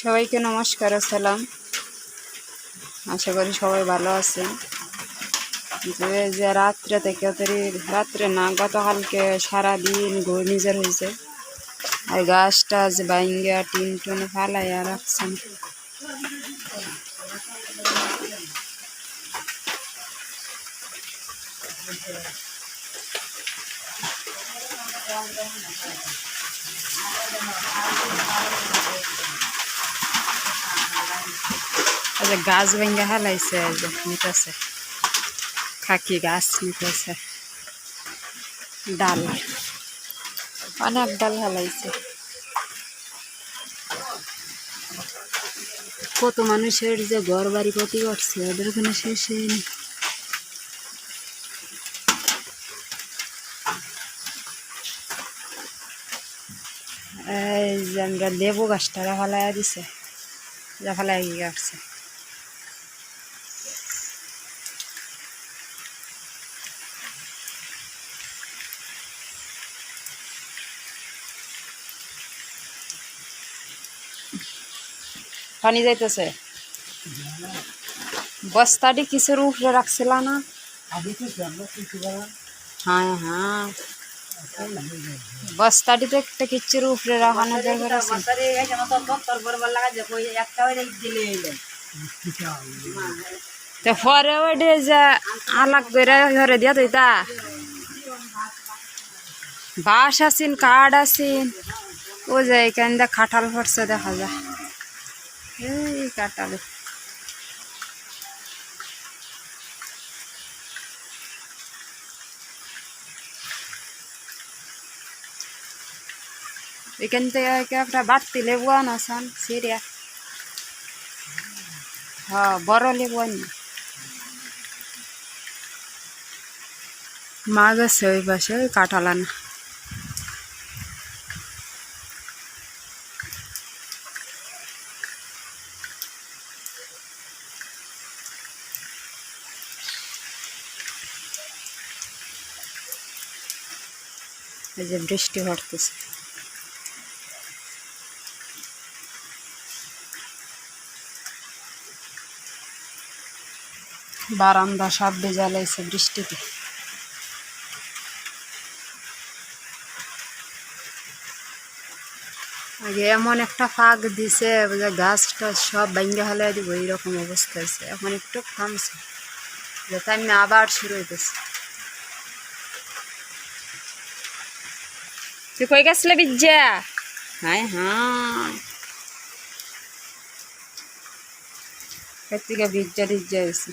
সবাইকে নমস্কার সালাম আশা করি সবাই ভালো আছেন। যে রাত্রে থেকে তরি রাত্রে না, গতকালকে সারাদিন ঘূর্ণিঝড় হয়েছে আর গাছটা যে বাইঙ্গা টিন টুন ফালাইয়া রাখছেন। যে গাছ ভেঙে হালাইছে যে নিতেছে। খাকি গাছ নিতেছে। ডাল। অনেক ডাল হালাইছে। কত মানুষের যে ঘর বাড়ি ক্ষতি করছে, ওদের কোনো শেষ হয়নি আমরা লেবু গাছটা ফালাই দিছে। ফালাই গাছছে পানি যাইতেছে। বস্তাটি কিসের উপরে রাখছিল না? হ্যাঁ হ্যাঁ। বস্তাটি তো একটা কিচ্ছুর উপরে রাখানোর দরকার তো পরে ওইটা যে আলাগ করে ঘরে দিয়া তুই তা বাঁশ আছিন, কাঠ আছিন। ও যে এখান দিয়ে খাটাল পড়ছে, দেখা যায় এই কাটালে এখান থেকে একটা বাড়তি লেবু আনাসান সিরিয়া। হ্যাঁ বড় লেবু আনি। মা গেছে ওই পাশে কাঁঠাল এই যে বৃষ্টি পড়তেছে বারান্দা সব বেজালাইছে বৃষ্টিতে। আগে এমন একটা ফাঁক দিছে যে গাছটা সব ভাঙ্গে হালাই দিব, এইরকম অবস্থা হয়েছে। এখন একটু থামছে। যাতে আমি আবার শুরু হইতেছে। তুই কই গেছিলে বিজ্জা? হাই এর থেকে বিজ্জা টিজ্জা হয়েছে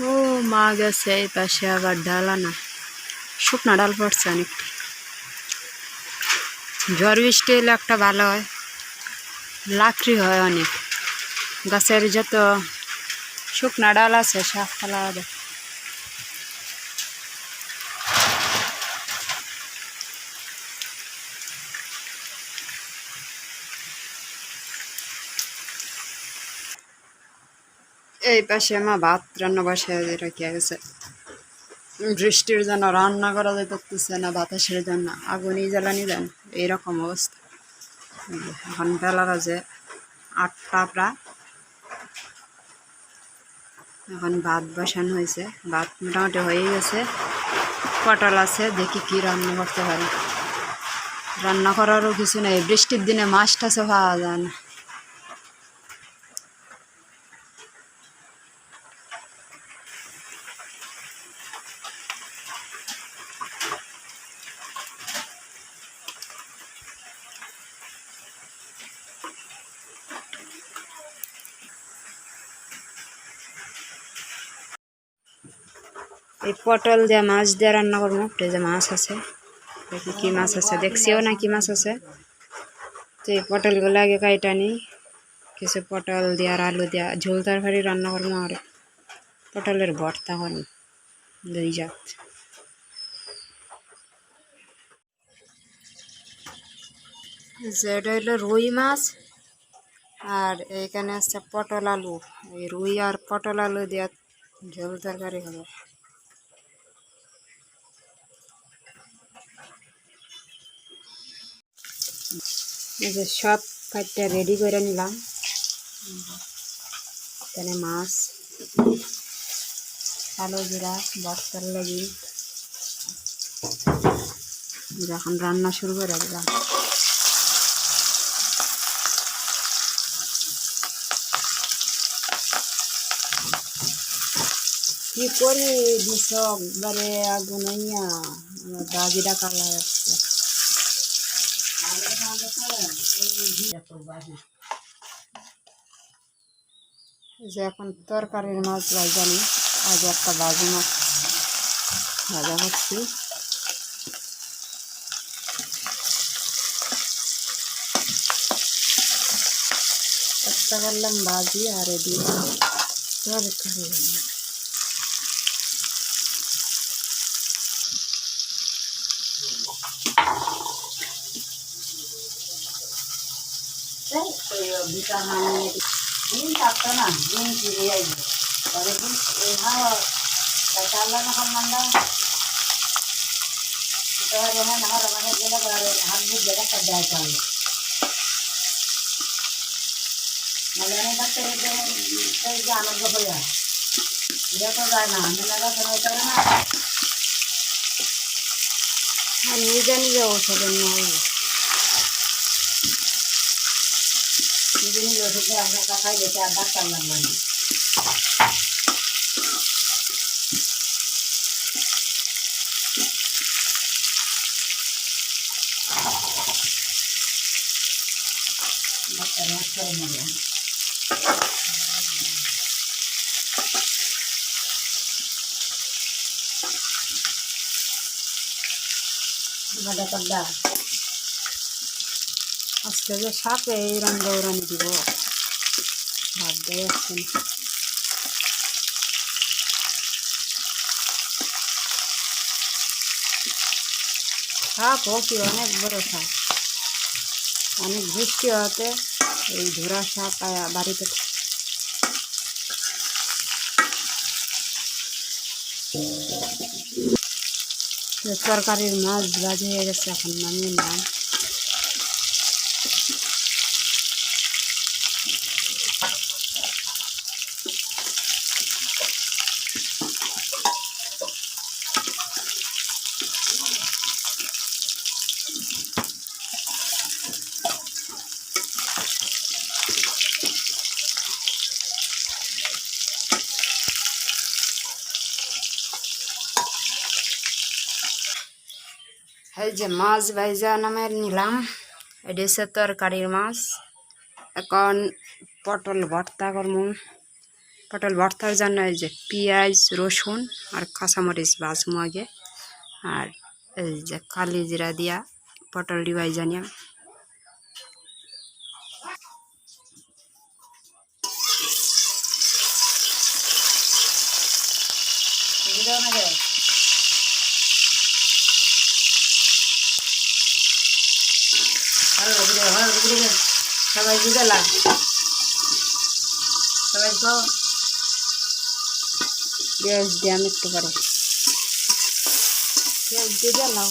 ও মা গেছে, এই পাশে আবার ডাল আনা। শুকনা ডাল পড়ছে অনেকটা। ঝড় বৃষ্টি এলে একটা ভালো হয়। লাকড়ি হয় অনেক। গাছের যত শুকনা ডাল আছে শাক ফেলা এই পাশে আমার ভাত রান্না বসে রেখে গেছে। বৃষ্টির জন্য রান্না করা যায় করতেছে না, বাতাসের জন্য। আগুনই জ্বালানি দেন, এইরকম অবস্থা। এখন বেলা বাজে আটটা প্রায়। এখন ভাত বসানো হয়েছে। ভাত মোটামুটি হয়ে গেছে। পটল আছে, দেখি কি রান্না করতে পারি। রান্না করারও কিছু নেই। বৃষ্টির দিনে মাছ টাছও পাওয়া যায় না। এই পটল দিয়ে মাছ দিয়ে রান্না করব ফ্রিজে মাছ আছে। দেখি কি মাছ আছে, দেখছিও না কি মাছ আছে। তো এই পটলগুলো আগে কাইটা নিই। কিছু পটল দিয়ে আর আলু দিয়া ঝোল তরকারি রান্না করব আর পটলের ভর্তা করব, দুই জাত। যেটা হইল রুই মাছ, আর এইখানে আছে পটল আলু। এই রুই আর পটল আলু দিয়া ঝোল তরকারি হবে যে সব কাটতে রেডি করে নিলাম। এখানে মাছ কালো জিরা বস্তার লাগি যখন রান্না শুরু করে দিলাম। কি করি দিস একবারে আগুন আমার কালা যাচ্ছে যে এখন তরকারির মাছ ভাজানি আজ একটা বাজি মাছ ভাজা করছি একটা করলাম বাজি আর এদিকে তরকারি রান্না। দিন থাকতো না দিন ফিরে যাইব পরে দিন চাল্লা না মান্ডা তোমার যখন আমার আমাকে গেলে হাত বুঝ জায়গা সব যায় মানে যে আনন্দ হয়ে আমি লাগা কোনো করে না ওষুধে আমরা কাকাই দেখে আর ডাক্তার দা আজকে যে সাপে এইরকম দৌড়ানি দিব। দিয়ে আসছেন সাপ অনেক বড় সাপ। অনেক বৃষ্টি হতে এই ধরা সাপ বাড়িতে তরকারির মাছ ভাজি হয়ে গেছে, এখন নামিয়ে নিলাম এই যে মাছ ভাইজা নামের নিলাম। এটা হচ্ছে তরকারির মাছ। এখন পটল ভর্তা করব। পটল ভর্তার জন্য এই যে পেঁয়াজ, রসুন আর কাঁচামরিচ ভাজবো আগে। আর এই যে কালি জিরা দিয়া পটল ডিবাই নিলাম বুঝাও না রে ভালো বুঝে ভালো বুঝে সবাই বুঝালাম সবাই তো পেঁয়াজ দিয়াম একটু পরে পেঁয়াজ দিয়ে দিলাম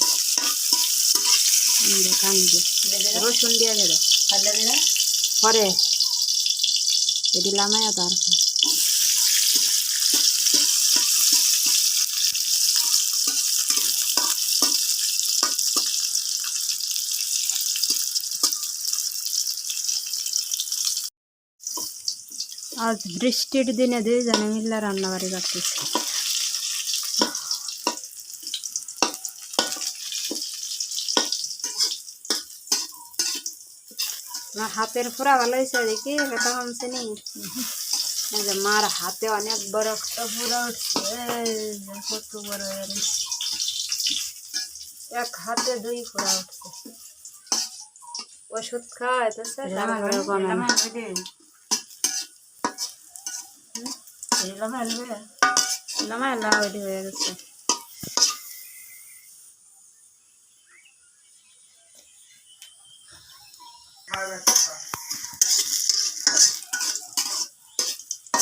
কান দিয়ে। রসুন দিয়ে পরে। দিলাম তারপর আজ বৃষ্টির দিনে দিয়ে মিল্লা রান্নাবাড়ি করতেছি হাতের পুরা ভালো হয়েছে দেখি কথা কমছে নি মার হাতে অনেক বড় একটা পুরা উঠছে কত বড় এক হাতে দুই ফোড়া উঠছে ওষুধ খাওয়ায় তো স্যার তারপরে কমে না। নামায় লাউডি হয়ে গেছে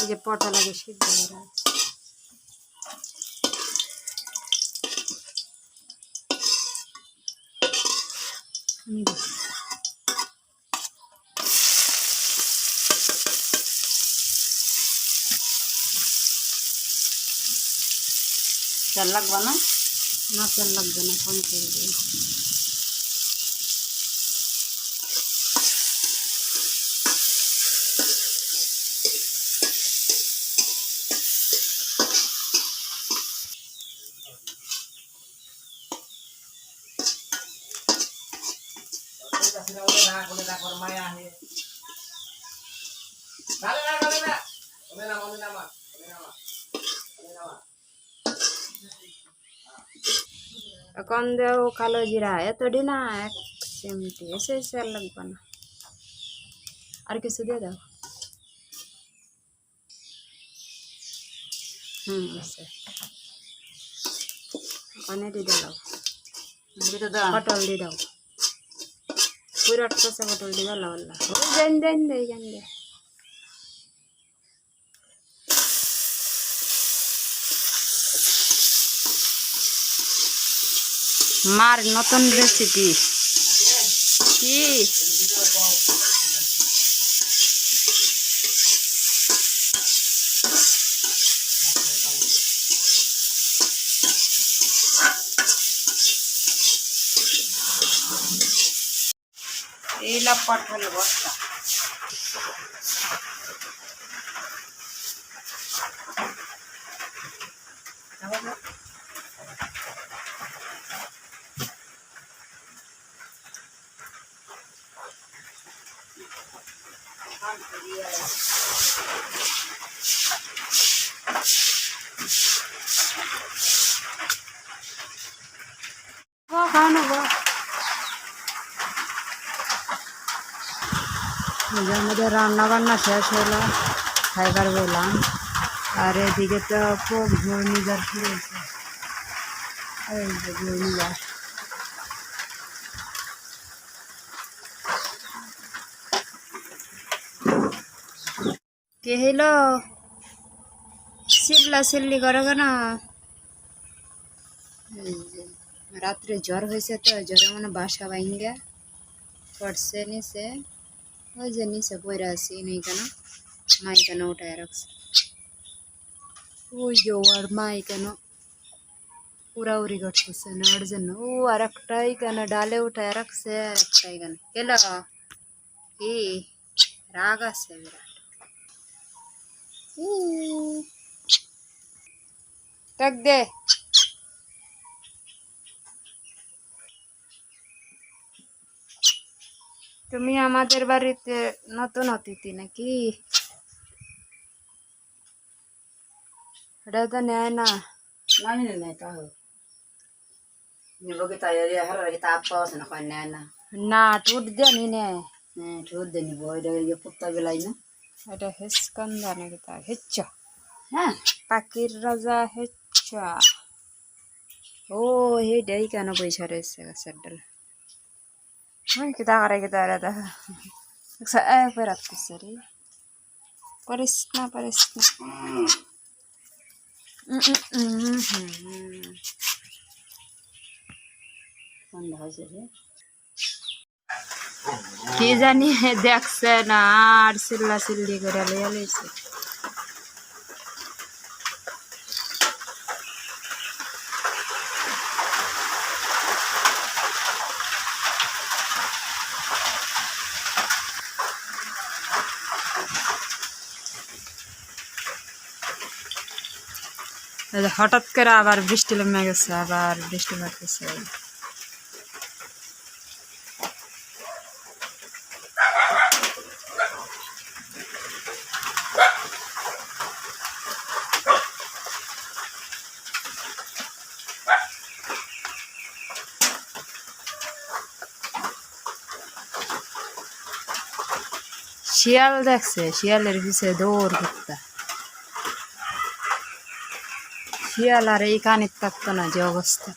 যে পটা লাগে সিদ্ধ করা। আমি চাল লাগবে না? না তেল লাগবে না কম তেল দিই কম দেও কালো জিরা এতটি না এক চিমটি এসে এসে আর লাগবে না আর কিছু দিয়ে দাও হুম অনেক দিয়ে দাও পটল দিয়ে দাও পুরো পটল দিয়ে দাও আল্লাহ জান দেন দে জান দে মার নতুন রেসিপি কি? এইলা বস্তা। আমাদের রান্না বান্না শেষ হলো, খাইবার বললাম আর এদিকে তো খুব ঘূর্ণিঝড় শুরু হয়েছে। এই ঘূর্ণিঝড়। কে হইল? চিল্লা চিল্লি করো কেন? রাত্রে জ্বর হয়েছে তো, জ্বরে মানে বাসা ভাঙ্গা। পড়ছে নিচে ওই যে নিচে পড়ে আছি, নেই কেন? মাই কেন উঠায় রাখছে। ওই যে ওর মাই কেন উড়াউড়ি করতেছে না, ওর জন্য। ও আর একটাই কেন, ডালে উঠায় রাখছে আর একটাই কেন। কেল কি রাগ আছে বিরাট ডাক দে তুমি আমাদের বাড়িতে নতুন অতিথি নাকি? এটা তো নেয় না। নাই তাও নিব কি তাই হার কি তাপ পাওয়া না কয় নাই না। না টুট দেনি নে ঠোঁট দে নিব এটা ইয়ে পুত্তা বেলাই না। এটা হেসকন্দা নাকি তা? হেচ্ছ হ্যাঁ। পাখির রাজা হেচ্ছ ও হে ডেই কেন পয়সা রয়েছে গাছের ডাল? হ্যাঁ কি তা করে কি তা রে তা এ রে। পারিস না পারিস না। কি জানি দেখছে না আর চিল্লা চিল্লি করে লইয়া লইছে। हटात कर आर बिस्टी लम्बे गेस आर बिस्टी लगते শিয়াল দেখছে শিয়ালের শিয়াল আর এই কানের থাকতো না যে অবস্থা